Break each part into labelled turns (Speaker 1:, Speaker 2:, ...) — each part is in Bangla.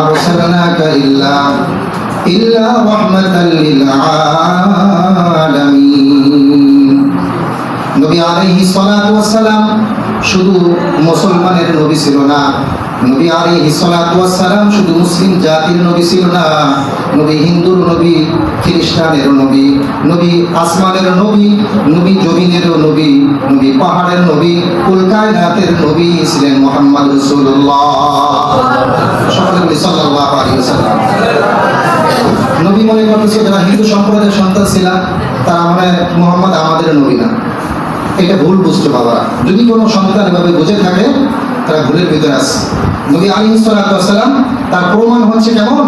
Speaker 1: أرسلناك إلا إلا رحمة للعالمين নবী আলাইহি সালাতু ওয়াসসালাম শুধু মুসলমানের নবী ছিল না নবী সালাতু ওয়াসসালাম শুধু মুসলিম জাতির নবী ছিল না, নবী হিন্দুর নবী, খ্রিস্টানের নবী নবী আসমানের নবী নবী জমিনের নবী নবী পাহাড়ের নবী কুল কায়নাতের নবী ছিলেন মুহাম্মদ সাল্লাল্লাহু নবী মনে করতেছে যারা হিন্দু সম্প্রদায়ের সন্তান ছিলাম, তারা মানে মোহাম্মদ আমাদের নবী না। এটা ভুল বুঝতে বাবারা যদি কোনো সন্তান এভাবে বুঝে থাকে তারা ভুলের ভিতরে আছে। নবী আলী সালাম তার প্রমাণ হচ্ছে কেমন?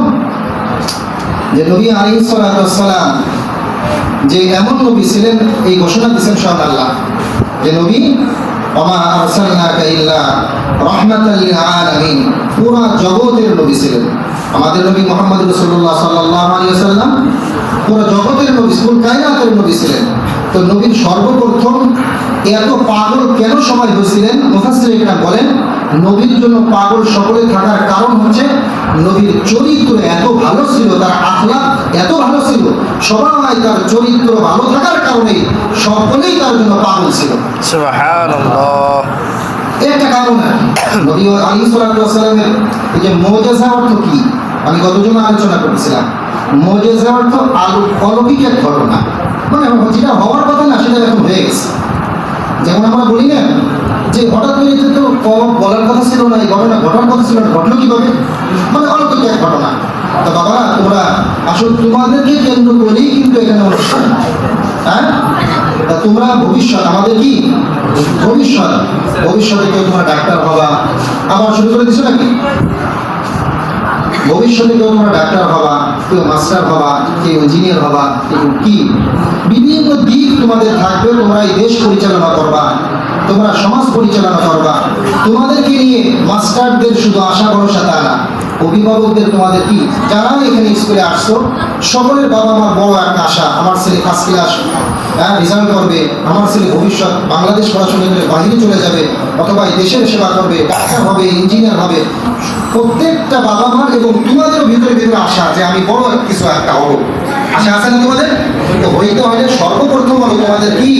Speaker 1: যে নবী আলী সালাম যে এমন নবী ছিলেন, এই ঘোষণা দিচ্ছেন সব আল্লাহ। যে নবী পুরা জগতের নবী ছিলেন। আমাদের নবী মোহাম্মদ পুরো জগতের নবী ছিলেন। তো সর্বপ্রথম এত পাগল কেন সবাই হয়েছিলেন? মুফাসসিরিনরা বলেন নবীর জন্য পাগল সকলে থাকার কারণ হচ্ছে নবীর চরিত্র এত ভালো ছিল তার আখলাক এত ভালো ছিল সবাই তার চরিত্র ভালো থাকার কারণে সকলেই তার জন্য পাগল ছিল। একটা কারণ নবী আলী সালামের যে মোজেজা অর্থ কি? আমি গতজন আলোচনা করেছিলাম। মোজেজা অর্থ আলো অলৌকিক এক ঘটনা। মানে যেটা হওয়ার কথা না সেটা এখন হয়ে গেছে। যেমন আমরা বলি না যে হঠাৎ করে এটা তো ক- বলার কথা ছিল না, এই ঘটনা ঘটার কথা ছিল না ঘটলো কীভাবে? মানে অলৌকিক এক ঘটনা। তো বাবা তোমরা আসলে তোমাদেরকে কেন্দ্র করেই কিন্তু এখানে অনুষ্ঠান হ্যাঁ? তা তোমরা ভবিষ্যৎ, আমাদের কি? ভবিষ্যৎ। ভবিষ্যতে কেউ তোমরা ডাক্তার হবা। আবার শুরু করে দিছো নাকি? ভবিষ্যতে কেউ তোমরা ডাক্তার হবা, কেউ মাস্টার হবা, কেউ ইঞ্জিনিয়ার হবা, কেউ কি? বিভিন্ন দিক তোমাদের থাকবে, তোমরা এই দেশ পরিচালনা করবা, তোমরা সমাজ পরিচালনা করবা। তোমাদেরকে নিয়ে মাস্টারদের শুধু আশা ভরসা তা না অভিভাবকদের তোমাদের কি? যারা এখানে স্কুলে আসছো, সকলের বাবা মার বড় একটা আশা, আমার ছেলে ফার্স্ট ক্লাস হ্যাঁ রেজাল্ট করবে, আমার ছেলে ভবিষ্যৎ, বাংলাদেশ পড়াশোনা করে বাহিরে চলে যাবে, অথবা দেশের সেবা করবে, ডাক্তার হবে ইঞ্জিনিয়ার হবে। প্রত্যেকটা বাবা মার এবং তোমাদের ভিতরে ভিতরে আশা যে আমি বড় কিছু একটা হব। আশা আছে না তোমাদের? তো হইতে হলে সর্বপ্রথম হলো তোমাদের কি?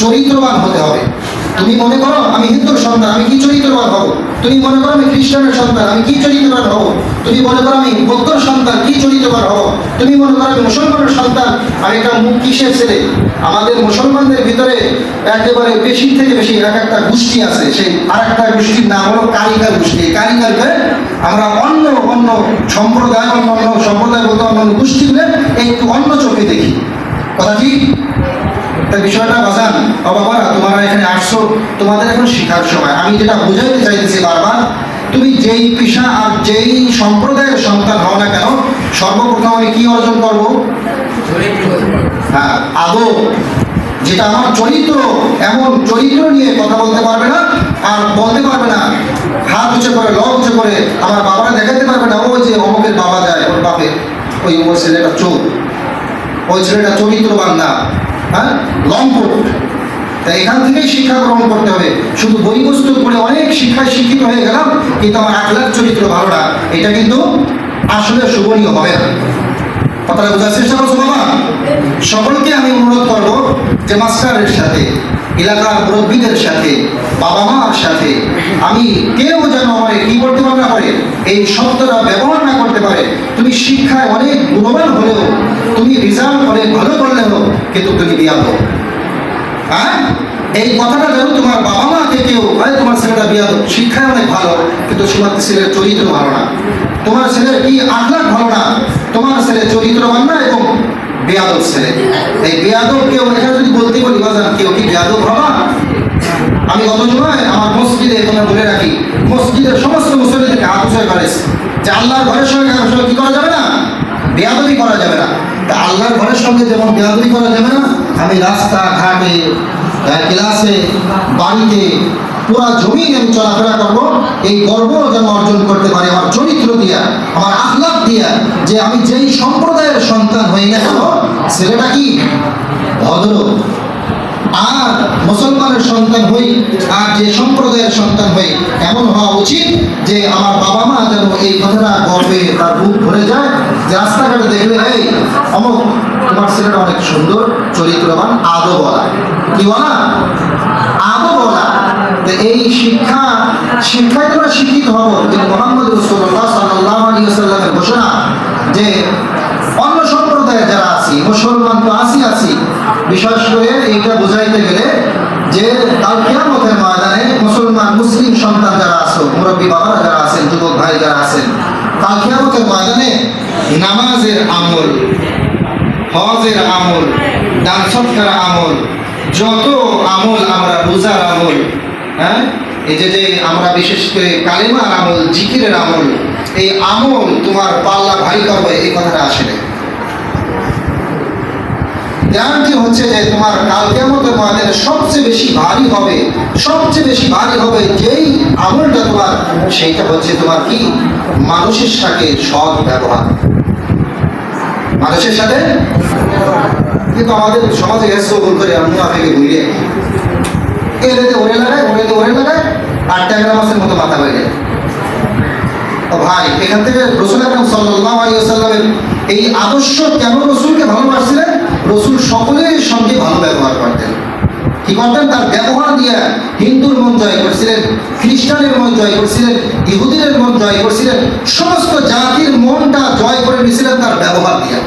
Speaker 1: চরিত্রবান হতে হবে। তুমি মনে করো, আমি হিন্দুর সন্তান, আমি কি চরিত্রবান হব? তুমি মনে করো আমি খ্রিস্টানের সন্তান, আমি কি চরিত্রবান হব? তুমি মনে করো আমি বৌদ্ধর সন্তান, কি চরিত্রবান হব? তুমি মনে করো আমি মুসলমানের সন্তান, আমি একটা মুখ কিসের ছেলে? আমাদের মুসলমানদের ভিতরে একেবারে বেশি থেকে বেশি এক একটা গোষ্ঠী আছে, সেই আর একটা গোষ্ঠীর নাম হলো কারিকার গোষ্ঠী। এই কারিকারকে আমরা অন্য অন্য সম্প্রদায়, অন্য অন্য সম্প্রদায় বলতে অন্য গোষ্ঠীগুলো একটু অন্য চোখে দেখি। কথা ঠিক? তাই বিষয়টা বাজান বাবারা তোমরা এখানে আসছো, তোমাদের এখন শেখার সময়। আমি যেটা বুঝাইতে চাইতেছি বারবার, তুমি যেই পেশা আর যেই সম্প্রদায়ের সন্তান হও না কেন, সর্বপ্রথম আমি কি অর্জন করব? হ্যাঁ আদৌ যেটা আমার চরিত্র, এমন চরিত্র নিয়ে কথা বলতে পারবে না, আর বলতে পারবে না। হাত উঁচে করে লক উঁচে করে, আমার বাবারা দেখাতে পারবে না, ওই যে অমুকের বাবা যায়, ওর বাপের, ওই ওর ছেলেটা চোখ ওই ছেলেটা চরিত্রবান না। হ্যাঁ? লম্পট তা এখান থেকেই শিক্ষা গ্রহণ করতে হবে। শুধু বই বস্তু পড়ে অনেক শিক্ষায় শিক্ষিত হয়ে গেলাম, কিন্তু আমার আখলার চরিত্র ভালো না এটা কিন্তু আসলে শুভনীয় হবে না। কথাটা বোঝার চেষ্টা করছ বাবা? সকলকে আমি অনুরোধ করব যে মাস্টারের সাথে এলাকার মুরব্বীদের সাথে বাবা মার সাথে, আমি কেউ যেন আমার কি করতে পারে না পারে, এই শব্দটা ব্যবহার না করতে পারে। তুমি শিক্ষায় অনেক গুণবান হলেও, তুমি রেজাল্ট অনেক ভালো করলেও কিন্তু তুমি বিয়াল হো হ্যাঁ? এই কথাটা যেন তোমার বাবা মাকে কেউ ভাই তোমার ছেলেটা বিয়া দাও শিক্ষায় অনেক ভালো, কিন্তু তোমার ছেলের চরিত্র ভালো না। তোমার ছেলের কি আখলাখ ভালো না? তোমার ছেলে চরিত্রবান না এবং বেয়াদব ছেলে। এই বেয়াদব কেউ এখানে যদি বলতে বলি বাজান, কেউ কি বেয়াদব হবা? আমি গত সময় আমার মসজিদে তোমরা বলে রাখি, মসজিদের সমস্ত মুসলিমদেরকে উঁচু করেছে। যে আল্লাহর ঘরের সঙ্গে কারোর সঙ্গে কি করা যাবে না? বেয়াদবি করা যাবে না। তা আল্লাহর ঘরের সঙ্গে যেমন বেয়াদবি করা যাবে না, আমি রাস্তা ঘাটে ক্লাসে, বাড়িতে পুরা জমিন আমি চলাফেরা করব, এই গর্ব যেন অর্জন করতে পারি আমার চরিত্র দিয়া, আমার আখলাক দিয়া, যে আমি যেই সম্প্রদায়ের সন্তান হই না কেন ছেলেটা কি? ভদ্র। আর মুসলমানের সন্তান হই, আর যে সম্প্রদায়ের সন্তান হই, এমন হওয়া উচিত যে আমার বাবা মা যেন এই কথাটা গর্বে তার বুক ভরে যায়, যে রাস্তাঘাটে দেখলে এই, অমুক, তোমার ছেলেটা অনেক সুন্দর, চরিত্রবান আদো বলা কি বলা? মুরব্বী বাবারা যারা আছেন, যুবক ভাই যারা আছেন, কাল কিয়ামতের ময়দানে নামাজের আমল, হজের আমল, দান সৎকার আমল, যত আমল আমরা রোজার আমল হ্যাঁ? এই যে যে আমরা বিশেষ করে কালেমার আমল, জিকিরের আমল, এই আমল তোমার পাল্লা ভারী করবে, এই কথাটা আসে না গ্যারান্টি হচ্ছে যে তোমার কাল কেমতের ময়দানে সবচেয়ে বেশি ভারী হবে, সবচেয়ে বেশি ভারী হবে যেই আমলটা তোমার, সেইটা হচ্ছে তোমার কি? মানুষের সাথে সৎ ব্যবহার। মানুষের সাথে? কিন্তু আমাদের সমাজে এসে ভুল করে আমরা থেকে ভুলিয়ে এলেতে ওরে লাগায় ওরেতে ওরে লাগায় আর ট্যাংরা মাছের মতো মাথা বাইরে ভাই, এখান থেকে রসুল আকরম সাল্লাহ আলী সাল্লামের এই আদর্শ কেন রসুলকে ভালোবাসছিলেন? রসুল সকলের সঙ্গে ভালো ব্যবহার করতেন। কি করতেন? তার ব্যবহার দিয়ে হিন্দুর মন জয় করছিলেন, খ্রিস্টানের মন জয় করছিলেন ইহুদিনের মন জয় করছিলেন, সমস্ত জাতির মনটা জয় করে নিয়েছিলেন তার ব্যবহার দিয়ে।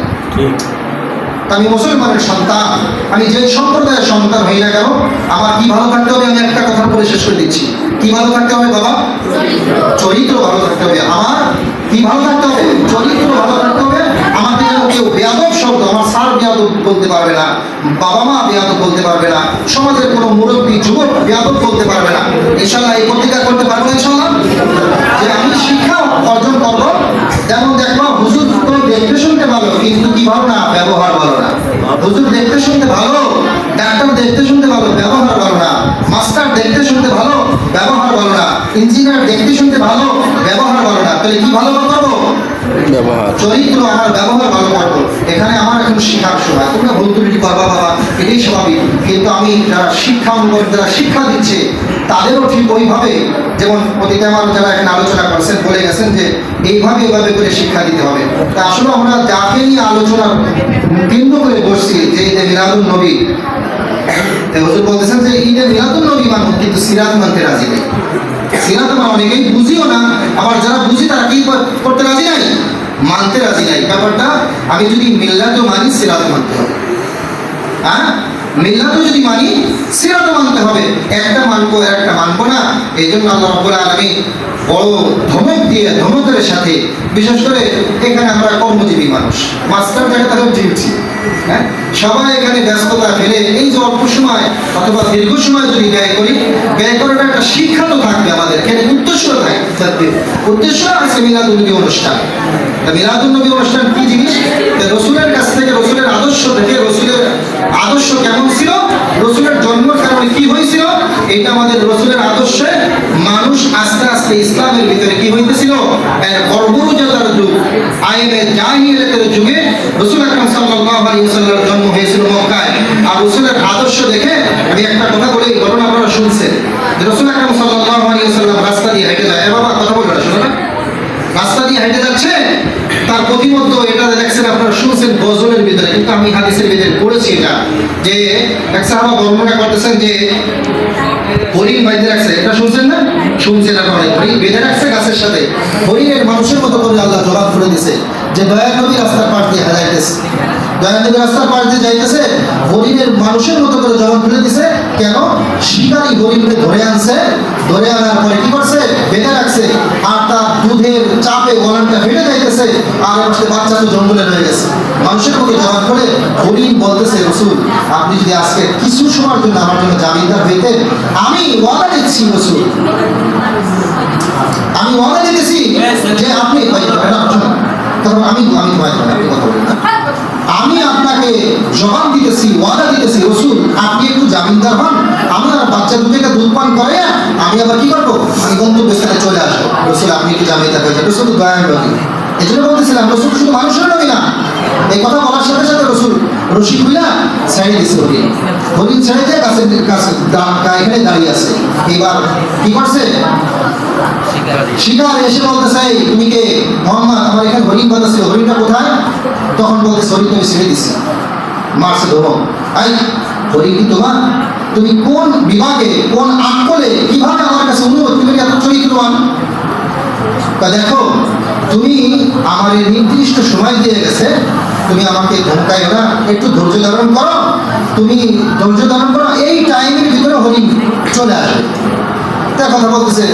Speaker 1: আমি মুসলমানের সন্তান, আমি যে সম্প্রদায়ের সন্তান হই না কেন, আমার কি ভালো থাকতে হবে? আমি একটা কথা বলে শেষ করে দিচ্ছি। কি ভালো থাকতে হবে বাবা? চরিত্র ভালো থাকতে হবে। আমার কি ভালো থাকতে হবে? চরিত্র ভালো থাকতে শব্দ আমার স্যার বেয়াদব বলতে পারবে না বাবা মা বেয়াদব বলতে পারবে না সমাজের কোনো মুরব্বী যুবক বেয়াদব বলতে পারবে না। ইনশাল্লাহ এই প্রতিজ্ঞা করতে পারব ইনশাল্লাহ যে আমি শিক্ষা অর্জন করব। যেমন দেখব হুজুর তো দেখতে শুনতে ভালো কিন্তু কি ভালো না ব্যবহার ভালো না। হুজুর দেখতে শুনতে ভালো ডাক্তার দেখতে শুনতে ভালো ব্যবহার ভালো না। মাস্টার দেখতে শুনতে ভালো ব্যবহার ভালো না। ইঞ্জিনিয়ার দেখতে শুনতে ভালো ব্যবহার ভালো না। তাহলে কি ভালো করব?
Speaker 2: ব্যবহার।
Speaker 1: চরিত্র আমার ব্যবহার এখন শিক্ষার সময়, তোমরা ভুল ত্রুটি করবা বাবা এটাই স্বাভাবিক। কিন্তু আমি যারা শিক্ষা অঙ্গন যারা শিক্ষা দিচ্ছে, তাদেরও ঠিক ওইভাবে, যেমন অতীতে আমার যারা এখানে আলোচনা করছেন, বলে গেছেন যে এইভাবে এইভাবে করে শিক্ষা দিতে হবে। তা আসলে আমরা যাকে নিয়ে আলোচনা কেন্দ্র করে বসছি, যে ঈদে মিলাদুল নবী হুজুর বলতেছেন যে ঈদে মিলাদুল নবী মানুষ কিন্তু সিরাত মানতে রাজি নেই। সিরাত আমরা অনেকেই বুঝিও না, আবার যারা বুঝি তারা কি করতে রাজি নাই? মানতে রাজি আমি যদি মিল্লাতও মানি সিরাত মানতে হবে। হ্যাঁ? মিল্লাতও যদি মানি সিরাতও মানতে হবে, একটা মানবো আর একটা মানবো না। এই জন্য আল্লাহ রব্বুল আলামিন বড় ধমক দিয়ে, ধমকের সাথে বিশেষ করে এখানে আমরা কর্মজীবী মানুষ, মাস্টার জায়গাটা হচ্ছে দিচ্ছি। হ্যাঁ? সবাই এখানে ব্যস্ততা ফেলে এই যে অল্প সময় অথবা দীর্ঘ সময় যদি ব্যয় করি, ব্যয় করাটা একটা শিক্ষা তো থাকবে আমাদের। এখানে উদ্দেশ্য থাক- উদ্দেশ্য আছে মিলাদুন্নবী অনুষ্ঠান। তা মিলাদুন্নবী অনুষ্ঠান কি জিনিস? রসুলের কাছ থেকে, রসুলের আদর্শ থেকে, রসুলের আদর্শ কেমন ছিল? রসুলের জন্মের কারণে কি হয়েছিল? এটা আমাদের রসুলের আদর্শে মানুষ আস্তে আস্তে ইসলামের ভিতরে কি হইতেছিল? এক গর্বজাতার যুগ। আইনে জাহিলিয়াতের যুগে রসুল আকরাম সাল্লাল্লাহু আলাইহি ওয়াসাল্লামের জন্ম হয়েছিল মক্কায়। আর রসুলের আদর্শ দেখে আমি একটা কথা বলি ঘটনা আপনারা শুনছেন। রসুল আকরাম সাল্লাল্লাহু আলাইহি ওয়াসাল্লাম রাস্তা দিয়ে হেঁটে যায় এ বাবা কথা বলবে না শোনো না রাস্তা দিয়ে হেঁটে যাচ্ছে তার প্রতিমধ্য এটা দেখছেন আপনারা শুনছেন গজলের ভিতরে, কিন্তু আমি হাদিসের ভিতরে পড়েছি এটা, যে এক বর্ণনা করতেছেন যে হরিণ বাইতে রাখছে, এটা শুনছেন না? শুনছেন আপনারা হরিণ বেঁধে রাখছে গাছের সাথে। হরিণের মানুষের মতো করে আল্লাহ জবাব করে দিছে যে দয়া নদী রাস্তার পাশ দিয়ে হাজাইতেছে দয়া নদী রাস্তার পাশ দিয়ে যাইতেছে, হরিণের মানুষের মতো করে জবাব করে দিছে, কেন? শিকারী হরিণকে ধরে আনছে, ধরে আনার পরে কি করছে? বেঁধে রাখছে। আর তার দুধের চাপে গলানটা ফেটে যাইতেছে আর হচ্ছে বাচ্চা তো জঙ্গলে রয়ে গেছে। মানুষের মতো জবাব করে হরিণ বলতেছে, রসুল, আপনি যদি আজকে কিছু সময়ের জন্য আমার জন্য জামিনদার হইতেন, আমি ওয়াদা দিচ্ছি, রসুল। আমি ওয়াদা দিতেছি যে আপনি। তারপর আমি আমি ভয় করি আপনি কথা বলুন আমি আপনাকে জবাব দিতেছি, ওয়াদা দিতেছি, রসুল, আপনি একটু জামিনদার হন, আমি বাচ্চা দুটোকে দুধ পান করে আমি আবার কি করব? আমি গন্তব্যস্থানে চলে আসব। রসুল আপনি জামিনদার হয়ে যান। রসুল দয়া নদী এই জন্য বলতেছিলাম রসুল শুধু মানুষের নবী না। এই কথা বলার সাথে সাথে রসুল রশি খুইলা ছেড়ে দিছে হরিণ হরিণ ছেড়ে দিয়ে কাছে কাছে এখানে দাঁড়িয়ে আছে। এবার কি করছে? শিকার এসে বলতেছে "এই, তুমি কে? মোহাম্মদ আমার এখানে হরিণ ছিল হরিণটা কোথায়? তখন বলতেছে হরিণ তুমি ছেড়ে দিছি। মারছে ধরো আই হরিণ কি তোমার? তুমি কোন বিভাগে, কোন আকলে কীভাবে আমার কাছে অনুরোধ? তুমি এত চরিত্রবান? তা দেখো, তুমি আমার এই নির্দিষ্ট সময় দিয়ে গেছে, তুমি আমাকে ধমকাই না, একটু ধৈর্য ধারণ করো। তুমি ধৈর্য ধারণ করো, এই টাইমের ভিতরে হরিণ চলে আসবে। তার কথা বলতেছে,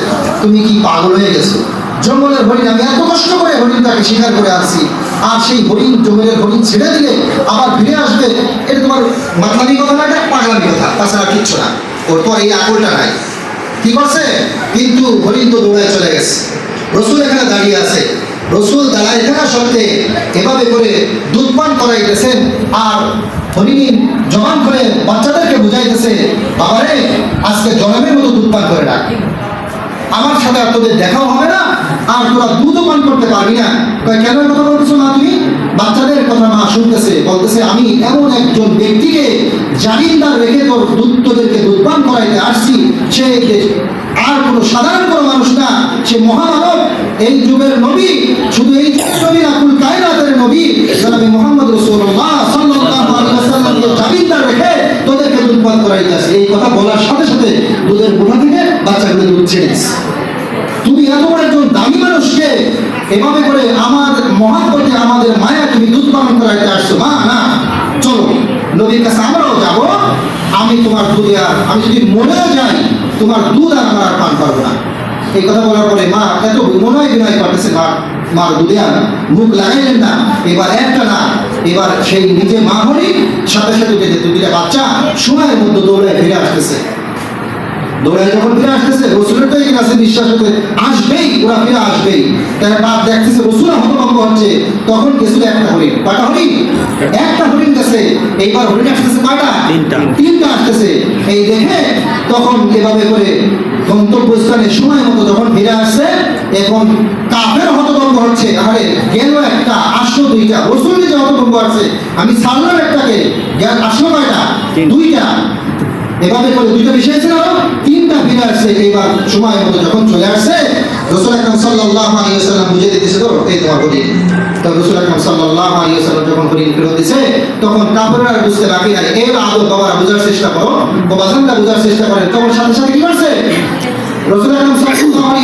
Speaker 1: তুমি কি পাগল হয়ে গেছো? জঙ্গলের হরিণ, আমি এত কষ্ট করে হরিণটাকে শিকার করে আসছি আর সেই হরিণ জঙ্গলের হরিণ ছেড়ে দিলে আবার ফিরে আসবে? এটা তোমার মাতলামি কথা না, এটা পাগলামি কথা? তাছাড়া কিচ্ছু না। ওর তো এই আকলটা নাই। কি করছে? কিন্তু হরিণ তো দৌড়ায় চলে গেছে। রসুল এখানে দাঁড়িয়ে আছে। রসুল দাঁড়ায় থাকা সত্ত্বে এভাবে করে দুধ পান করাইতেছেন, আর হরিণ জবান করে বাচ্চাদেরকে বুঝাইতেছে, বাবারে, আজকে জনমের মতো দুধ পান করে রাখ। আমার সাথে আর তোদের দেখাও হবে না, আর তোরা দুধও পান করতে পারবি না। কেন কথা বলতেছো না তুমি? বাচ্চাদের কথা মা শুনতেছে, বলতেছে, আমি এমন একজন ব্যক্তিকে জামিনদার রেখে তোর দুধ তোদেরকে দুধ পান করাইতে আসছি। সে আর কোনো সাধারণ কোনো মানুষ না, সে মহামানব। এই যুগের নবী, শুধু এই যুগের নবী না, কুল কায়নাতের নবী, জনাবে মোহাম্মদ রাসূলুল্লাহ কথা বলার সাথে সাথে দুধের গুণা থেকে বাচ্চাগুলো দুধ ছেড়ে তুমি এত একজন দামি মানুষকে এভাবে করে আমার মহাপতি আমাদের মায়া তুমি দুধ পালন করাইতে আসছো। মা না, চলো, নবীর কাছে আমরাও যাব। আমি তোমার দুধে আর আমি যদি মরেও যাই, তোমার দুধ আর আমার পান করব না। এই কথা বলার পরে মা এত বিনয় বিনয় করতেছে। মা মার দুধে আর মুখ লাগাইলেন না। এবার একটা না এবার সেই নিজে মা হরি সাথে সাথে যে দুটিটা বাচ্চা সময়ের মধ্যে দৌড়ে ফিরে আসতেছে। দৌড়ায় যখন ফিরে আসতেছে রসুলের তো কাছে বিশ্বাস হতে আসবেই ওরা ফিরে আসবেই। বাপ দেখতেছে রসুল হতভম্ব হচ্ছে। তখন একটা হরিণ। হরিণ? একটা হরিণ গেছে। এইবার হরিণ আসতেছে কয়টা?
Speaker 2: তিনটা।
Speaker 1: তিনটা আসতেছে। এই দেখে তখন এভাবে করে গন্তব্যস্থানে সময় মতো যখন ফিরে আসছে এখন কাফের হচ্ছে আরে গেল একটা আসলো দুইটা আছে আমি একটাকে আসলো কয়টা? দুইটা। এভাবে করে দুইটা বিষয় ছিল তিনটা ফিরে আসছে এইবার সময় মতো যখন চলে আসছে রসুল আকরম সাল্লাল্লাহু আলাইহি ওয়াসাল্লাম বুঝে দিতেছে তো এই তোমার হরিণ তো রসুল আকরম সাল্লাল্লাহু আলাইহি ওয়াসাল্লাম যখন হরিণ ফেরত দিছে তখন কাপড়রা আর বুঝতে বাকি নাই। এর আদৌ বাবারা বোঝার চেষ্টা করো। ও বাজানটা বোঝার চেষ্টা করে তখন সাথে সাথে কি করছে? রসুল আকরম সাল্লাল্লাহু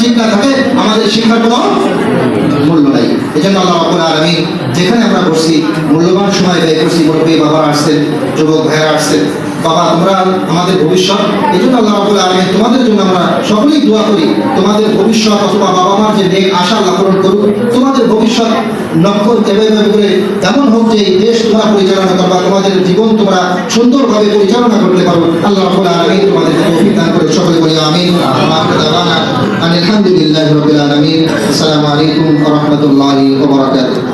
Speaker 1: ঠিক না থাকে, আমাদের শিক্ষার কোনো মূল্য নাই। এই জন্য আল্লাহ আর আমি যেখানে আমরা বসছি, মূল্যবান সময় ব্যয় করছি, মুরব্বী বাবারা আসছেন, যুবক ভাইয়েরা আসছেন বাবা, তোমরা আমাদের ভবিষ্যৎ এই জন্য আল্লাহ রাব্বুল আলামিন তোমাদের জন্য আমরা সকলেই দোয়া করি, তোমাদের ভবিষ্যৎ অথবা বাবা মার যে নেক আশা আল্লাহ পূরণ করুক, তোমাদের ভবিষ্যৎ লক্ষ্য এভাবে করে এমন হোক যে এই দেশ তোমরা পরিচালনা করবা, তোমাদের জীবন তোমরা সুন্দরভাবে পরিচালনা করতে পারো, আল্লাহ রাব্বুল আলামিন তোমাদেরকে তৌফিক দান করে সকলে বলি আমি আলহামদুলিল্লাহি রাব্বিল আসসালামু আলাইকুম রাহমাতুল্লাহি ওয়া বারাকাতুহু।